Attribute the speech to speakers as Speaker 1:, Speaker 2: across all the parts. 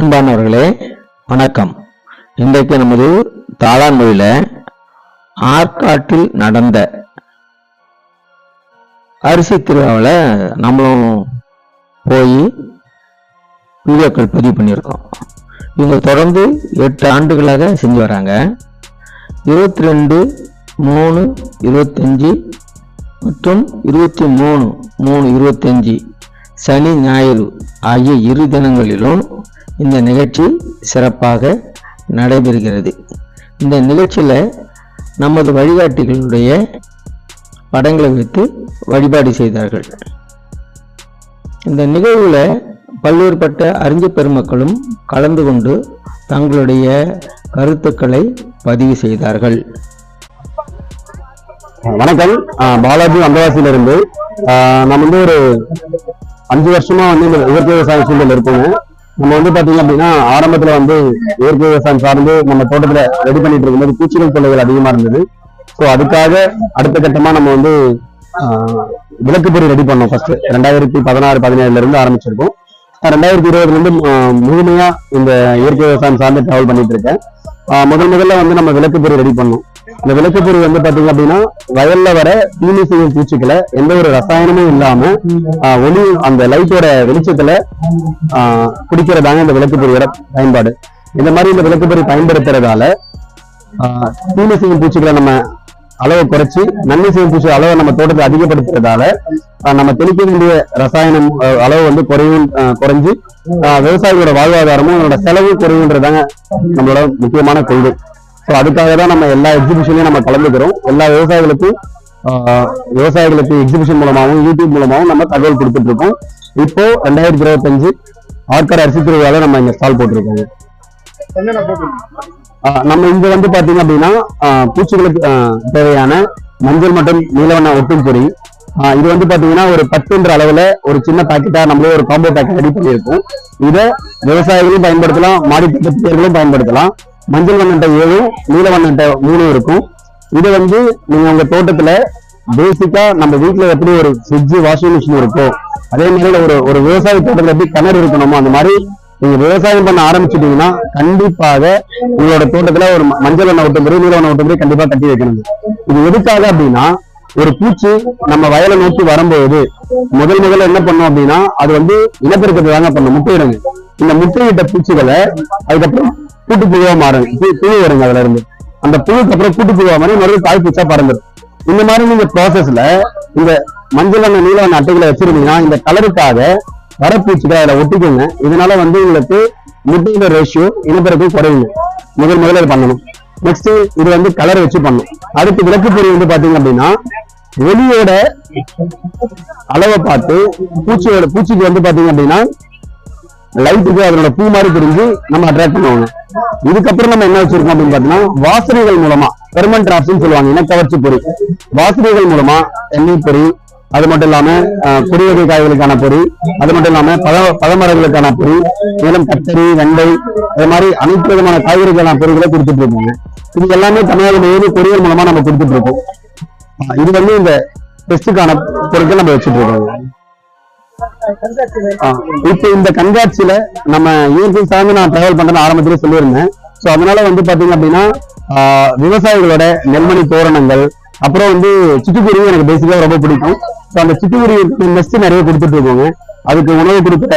Speaker 1: அன்பானவர்களே வணக்கம். இன்றைக்கு நமது தாளான் மொழியில ஆற்காட்டில் நடந்த அரிசி திருவிழாவில் நம்மளும் போய் வீடியோக்கள் பதிவு பண்ணியிருக்கோம். இவங்க தொடர்ந்து எட்டு ஆண்டுகளாக செஞ்சு வராங்க. இருபத்தி ரெண்டு மூணு இருபத்தஞ்சி மற்றும் இருபத்தி மூணு மூணு இருபத்தஞ்சி சனி ஞாயிறு ஆகிய இரு தினங்களிலும் இந்த நிகழ்ச்சி சிறப்பாக நடைபெறுகிறது. இந்த நிகழ்ச்சியில் நமது வழிகாட்டிகளுடைய படங்களை வைத்து வழிபாடு செய்தார்கள். இந்த நிகழ்வில் பல்வேறுபட்ட அறிஞர் பெருமக்களும் கலந்து கொண்டு தங்களுடைய கருத்துக்களை பதிவு செய்தார்கள்.
Speaker 2: வணக்கம். ஆஹ் பாலாஜி அந்தவாசியிலிருந்து நான் ஆஹ் நம்ம வந்து ஒரு அஞ்சு வருஷமா வந்து இந்த இயற்கை விவசாய சூழல் இருக்கோங்க நம்ம வந்து பாத்தீங்க அப்படின்னா ஆரம்பத்துல வந்து இயற்கை விவசாயம் சார்ந்து நம்ம தோட்டத்துல ரெடி பண்ணிட்டு இருக்கும்போது பூச்சிகள் தொல்லைகள் அதிகமா இருந்தது. ஸோ அதுக்காக அடுத்த கட்டமா நம்ம வந்து விளக்கு பொறி ரெடி பண்ணோம் ஃபர்ஸ்ட் ரெண்டாயிரத்தி பதினாறு பதினேழுல இருந்து ஆரம்பிச்சிருக்கோம். ரெண்டாயிரத்தி இருபதுல இருந்து முழுமையா இந்த இயற்கை விவசாயம் சார்ந்து டிராவல் பண்ணிட்டு இருக்கேன். முதல் முதல்ல வந்து நம்ம விளக்குப்பொறி ரெடி பண்ணோம். இந்த விளக்குப்பொறி வந்து பாத்தீங்க அப்படின்னா வயல்ல வர தீமை செய்யும் பூச்சிகளை எந்த ஒரு ரசாயனமும் இல்லாம ஒளி அந்த லைட்டோட வெளிச்சத்துல குடிக்கிறதாங்க இந்த விளக்குப்பொரியோட பயன்பாடு. இந்த மாதிரி இந்த விளக்குப்பொரி பயன்படுத்துறதால ஆஹ் செய்யும் பூச்சிகளை நம்ம அளவை குறைச்சி நன்மை செய்யும் பூச்சி அளவை நம்ம தோட்டத்தை அதிகப்படுத்துறதால ஆஹ் நம்ம தெளிக்க வேண்டிய ரசாயனம் அளவு வந்து குறையும் குறைஞ்சு ஆஹ் விவசாயிகளோட வாழ்வாதாரமும் அதோட செலவு குறையுன்றதாங்க நம்மளோட முக்கியமான கொள்கை. ஸோ அதுக்காக தான் நம்ம எல்லா எக்ஸிபிஷன்லையும் நம்ம கலந்துக்கிறோம். எல்லா விவசாயிகளுக்கும் விவசாயிகளுக்கு எக்ஸிபிஷன் மூலமாகவும் யூடியூப் மூலமாகவும் நம்ம தகவல் கொடுத்துட்டு இருக்கோம் இப்போ ரெண்டாயிரத்தி இருபத்தஞ்சு ஆற்காடு அரிசி திருவிழாவில் நம்ம இங்க ஸ்டால் போட்டிருக்கோங்க? நம்ம இங்க வந்து பாத்தீங்க அப்படின்னா பூச்சிகளுக்கு தேவையான மஞ்சள் மற்றும் நீலவண்ண ஒட்டும் பொறி இது வந்து பாத்தீங்கன்னா ஒரு பத்துன்ற அளவுல ஒரு சின்ன பாக்கெட்டா நம்மளே ஒரு காம்போ பேக்கெட் ரெடி பண்ணியிருக்கோம். இதை விவசாயிகளும் பயன்படுத்தலாம் மாடி பயன்படுத்தலாம். மஞ்சள் வண்ணட்ட ஏழும் நீல வண்ணட்ட மூணும் இருக்கும். இது வந்து நீங்க உங்க தோட்டத்துல பேசிக்கா நம்ம வீட்டுல எப்படி ஒரு ஃப்ரிட்ஜ் வாஷிங் மிஷின் இருக்கோ அதே மாதிரி ஒரு ஒரு விவசாய தோட்டத்துல எப்படி கிணறு இருக்கணுமோ அந்த மாதிரி நீங்க விவசாயம் பண்ண ஆரம்பிச்சிட்டீங்கன்னா கண்டிப்பாக உங்களோட தோட்டத்துல ஒரு மஞ்சள் எண்ணெய் ஒட்டும் நீல எண்ணெய் ஒட்டும் கண்டிப்பா கட்டி வைக்கணும். இது எதுக்காக அப்படின்னா ஒரு பூச்சி நம்ம வயலை நோக்கி வரும்போது முதல் முதல்ல என்ன பண்ணும் அப்படின்னா அது வந்து இனப்பெருக்கத்தை தாங்க பண்ணும். முட்டையிடுங்க. இந்த முட்டையிட்ட பூச்சிகளை அதுக்கப்புறம் கூட்டுப்புழுவா மாறும். புழு வருங்க அதுல இருந்து. அந்த புழுக்கு அப்புறம் கூட்டுப்புழுவா மாதிரி மறுபடியும் காய் பூச்சா பறந்துடும் இந்த மாதிரி நீங்க ப்ராசஸ்ல இந்த மஞ்சள் வண்ண நீல வண்ண அட்டைகளை வச்சிருந்தீங்கன்னா இந்த கலருக்காக வரப்பூச்சிகளை அதில் ஒட்டிக்கோங்க. இதனால வந்து உங்களுக்கு முட்டையோட ரேஷியோ இனப்பெருக்கம் குறையுங்க. முதல் முதல்ல பண்ணணும். நெக்ஸ்ட் இது வந்து கலர் வச்சு பண்ணும் அடுத்து விளக்கு பொறி வந்து பாத்தீங்க அப்படின்னா வெளியோட அளவை பார்த்து பூச்சியோட பூச்சிக்கு வந்து பாத்தீங்க அப்படின்னா லைட்டுக்கு அதனோட பூ மாதிரி தெரிஞ்சு நம்ம அட்ராக்ட் பண்ணுவாங்க. இதுக்கப்புறம் நம்ம என்ன வச்சிருக்கோம் அப்படின்னு பாத்தீங்கன்னா வாசனைகள் மூலமா பெர்மன் டிராப்ஸ்னு சொல்லுவாங்க. இனக்கவர்ச்சி பொறி. வாசனைகள் மூலமா எண்ணெய் பொறி அது மட்டும் இல்லாம கொடி வகை காய்களுக்கான பொறி அது மட்டும் இல்லாம பழ பழமரங்களுக்கான பொறி மேலும் கத்தரி வெண்டை அது மாதிரி அனைத்து விதமான காய்கறிகளான பொறிகளை கொடுத்துட்டு இருக்காங்க. இது எல்லாமே தமிழக முழுவதும் கொரியர் மூலமா நம்ம கொடுத்துட்டு இருக்கோம். இது வந்து இந்த டெஸ்டுக்கான பொருட்கள் நம்ம வச்சுட்டு இருக்கோம். இப்ப இந்த கண்காட்சியில நம்ம இயற்கை சார்ந்து நான் டிராவல் பண்றேன்னு ஆரம்பத்திலே சொல்லியிருந்தேன். சோ அதனால வந்து பாத்தீங்க அப்படின்னா விவசாயிகளோட நெல்மணி தோரணங்கள் அப்புறம் வந்து சிட்டுக்குருவி எனக்கு பேசிக்கா ரொம்ப பிடிக்கும். ஸோ அந்த சிட்டுக்குருவி நெஸ்ட் நிறைய கொடுத்துட்டு இருக்கோங்க. அதுக்கு உணவு கொடுக்குற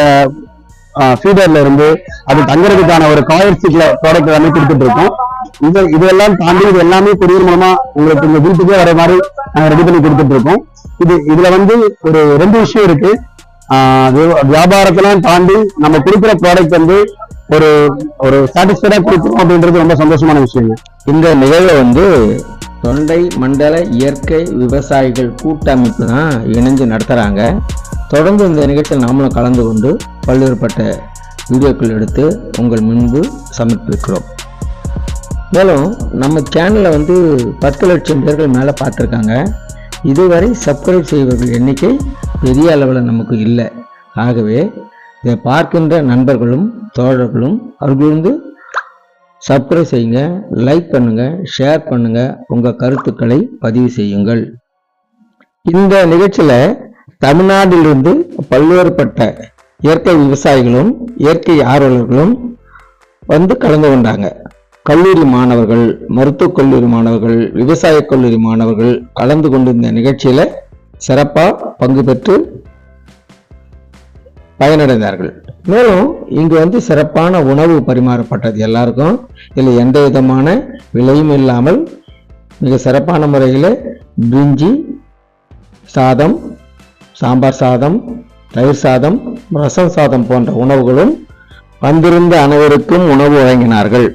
Speaker 2: ஃபீடர்ல இருந்து அது தங்குறதுக்கான ஒரு காயர் சீட்ல ப்ராடக்ட் எல்லாமே கொடுத்துட்டு இருக்கோம். இது இதெல்லாம் தாண்டி இது எல்லாமே கொரியர் மூலமா உங்களுக்கு உங்க வீட்டுக்கே வர மாதிரி நாங்க ரெடி பண்ணி கொடுத்துட்டு இருக்கோம். இது இதுல வந்து ஒரு ரெண்டு விஷயம் இருக்கு. வியாபாரத்தெல்லாம் தாண்டி நம்ம கொடுக்குற ப்ராடக்ட் வந்து ஒரு ஒரு சாட்டிஸ்ஃபைடா கொடுக்கணும் அப்படின்றது ரொம்ப சந்தோஷமான விஷயங்க.
Speaker 1: இந்த நிகழ்வை வந்து தொண்டை மண்டல இயற்கை விவசாயிகள் கூட்டமைப்பு தான் இணைஞ்சு நடத்துகிறாங்க தொடர்ந்து இந்த நிகழ்ச்சியில் நாமளும் கலந்து கொண்டு பல்வேறுபட்ட வீடியோக்கள் எடுத்து உங்கள் முன்பு சமர்ப்பிக்கிறோம். மேலும் நம்ம சேனலில் வந்து பத்து லட்சம் பேர்கள் மேலே பார்த்துருக்காங்க. இதுவரை சப்ஸ்கிரைப் செய்வர்கள் எண்ணிக்கை பெரிய அளவில் நமக்கு இல்லை. ஆகவே இதை பார்க்கின்ற நண்பர்களும் தோழர்களும் அவர்களிருந்து சப்ஸ்கிரைப் செய்யுங்க லைக் பண்ணுங்க ஷேர் பண்ணுங்க. உங்க கருத்துக்களை பதிவு செய்யுங்கள். இந்த நிகழ்ச்சியில தமிழ்நாட்டிலிருந்து பல்வேறுபட்ட இயற்கை விவசாயிகளும் இயற்கை ஆர்வலர்களும் வந்து கலந்து கொண்டாங்க. கல்லூரி மாணவர்கள் மருத்துவக் கல்லூரி மாணவர்கள் விவசாய கல்லூரி மாணவர்கள் கலந்து கொண்டிருந்த நிகழ்ச்சியில சிறப்பாக பங்கு பெற்று பயனடைந்தார்கள். மேலும் இங்கு வந்து சிறப்பான உணவு பரிமாறப்பட்டது எல்லாருக்கும். இதில் எந்த விதமான விலையும் இல்லாமல் மிக சிறப்பான முறையில் பிரிஞ்சி சாதம் சாம்பார் சாதம் தயிர் சாதம் ரசம் சாதம் போன்ற உணவுகளும் வந்திருந்த அனைவருக்கும் உணவு வழங்கினார்கள்.